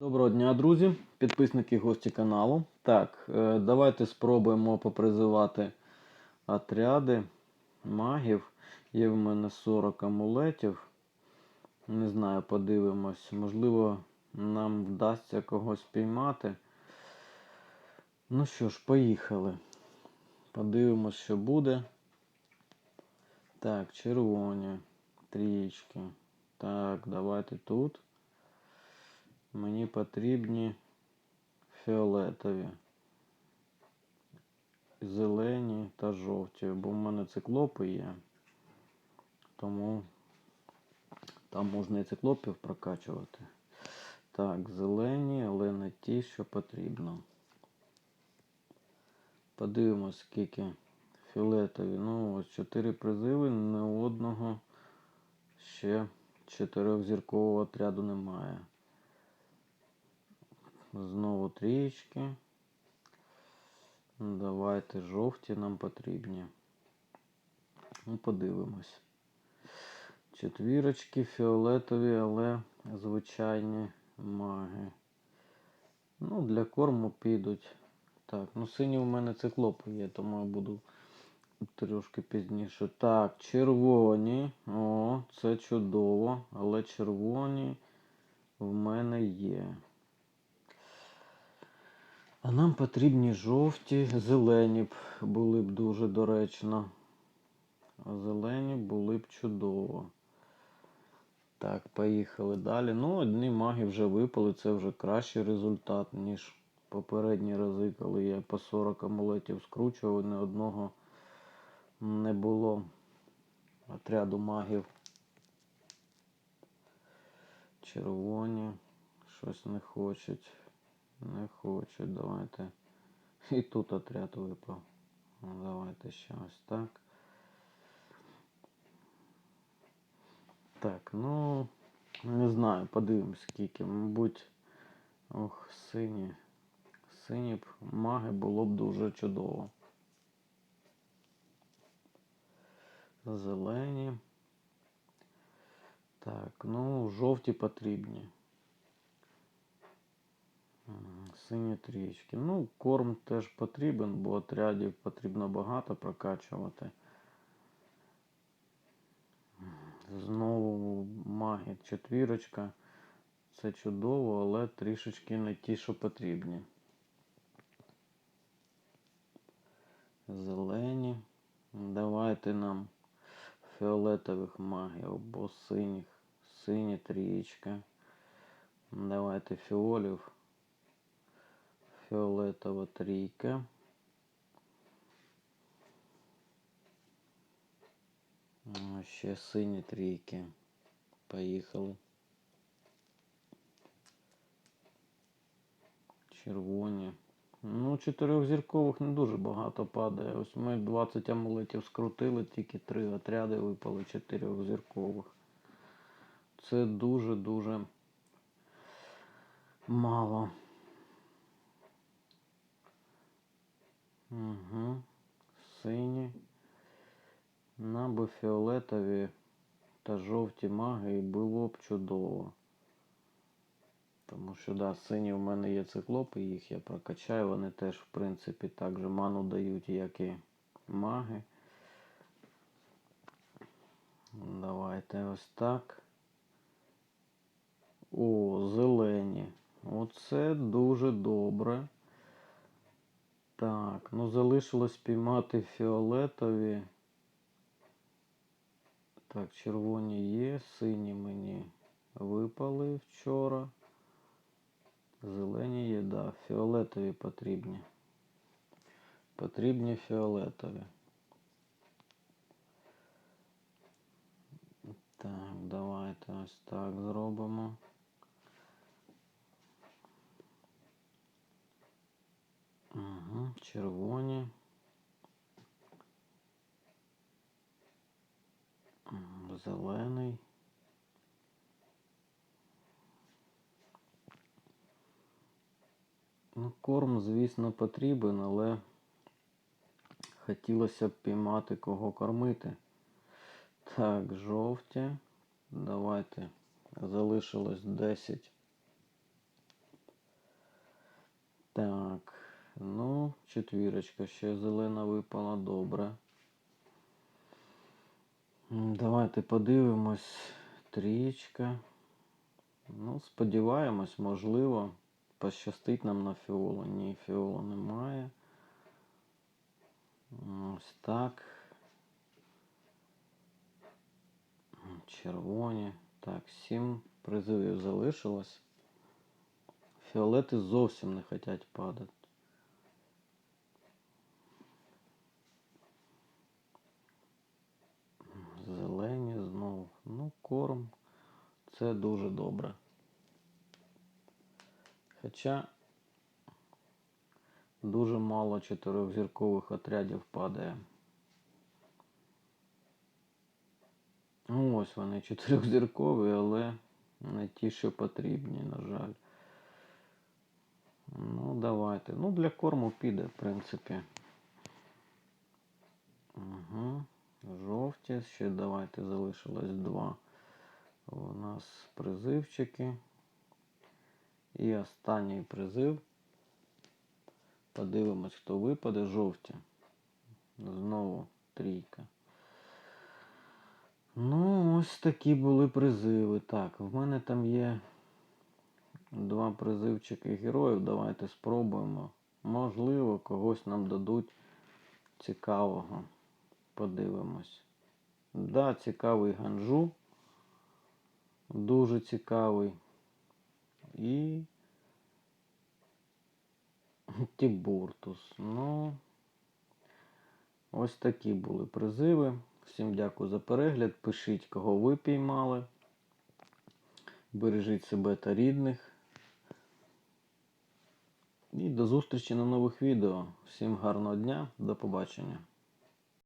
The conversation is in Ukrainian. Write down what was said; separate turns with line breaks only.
Доброго дня, друзі, підписники, гості каналу. Так, е, давайте спробуємо попризивати отряди магів. Є в мене 40 амулетів. Не знаю, подивимось. Можливо, нам вдасться когось піймати. Ну що ж, поїхали. Подивимось, що буде. Так, червоні, трічки. Так, давайте тут. Мені потрібні фіолетові, зелені та жовті, бо в мене циклопи є. Тому там можна і циклопів прокачувати. Так, зелені, але не ті, що потрібно. Подивимось, скільки фіолетові. Ну, ось 4 призиви, не одного ще чотирьохзіркового отряду немає. Знову трієчки. Давайте жовті нам потрібні. Ну, подивимось. Четвірочки фіолетові, але звичайні маги. Ну, для корму підуть. Так, ну сині у мене циклопи є, тому я буду трошки пізніше. Так, червоні. О, це чудово. Але червоні в мене є. А нам потрібні жовті, зелені б були б дуже доречно. А зелені були б чудово. Так, поїхали далі. Ну, одні маги вже випали, це вже кращий результат, ніж попередні рази, коли я по 40 амулетів скручував, ні одного не було отряду магів. Червоні, щось не хочуть. Не хочуть, давайте. І тут отряд випав. Ну, Давайте ще ось так. Так, ну не знаю, подивимось скільки. Мабуть, ох, сині. Сині б маги було б дуже чудово. Зелені. Так, ну, жовті потрібні. Сині трічки. Ну, корм теж потрібен, бо отрядів потрібно багато прокачувати. Знову маги четвірочка. Це чудово, але трішечки не ті, що потрібні. Зелені. Давайте нам фіолетових магів або синіх. Сині трієчка. Давайте фіолів. Фіолетова трійка. Ще сині трійки. Поїхали. Червоні. Ну, чотирьохзіркових не дуже багато падає. Ось ми 20 амулетів скрутили, тільки 3 отряди випали чотирьохзіркових. Це дуже-дуже мало. Угу. Сині. Нам би фіолетові та жовті маги і було б чудово. Тому що, да, сині в мене є циклопи, їх я прокачаю. Вони теж, в принципі, так же ману дають, як і маги. Давайте ось так. О, зелені. Оце дуже добре. Так, ну залишилось піймати фіолетові. Так, червоні є, сині мені випали вчора. Зелені є, да, фіолетові потрібні. Потрібні фіолетові. Так, давайте ось так зробимо. Угу, червоні. Зелений. Ну, корм, звісно, потрібен, але хотілося б піймати кого кормити. Так, жовті. Давайте. Залишилось 10 ну, четвірочка, ще зелена випала, добре. Давайте подивимось. Трічка. Ну, сподіваємось, можливо, пощастить нам на фіолу. Ні, фіола немає. Ось так. Червоні. Так, сім призивів залишилось. Фіолети зовсім не хочуть падати. Зелені знову. Ну, корм. Це дуже добре. Хоча дуже мало чотирьохзіркових отрядів падає. Ну, ось вони чотирьохзіркові, але не ті, що потрібні, на жаль. Ну, давайте. Ну, для корму піде, в принципі. Угу. Жовті. Ще давайте залишилось два. У нас призивчики. І останній призив. Подивимось, хто випаде. Жовті. Знову трійка. Ну, ось такі були призиви. Так, в мене там є два призивчики героїв. Давайте спробуємо. Можливо, когось нам дадуть цікавого. Подивимось. Да, цікавий ганжу. Дуже цікавий. І Тібуртус. Ну, ось такі були призиви. Всім дякую за перегляд. Пишіть, кого ви піймали. Бережіть себе та рідних. І до зустрічі на нових відео. Всім гарного дня, до побачення.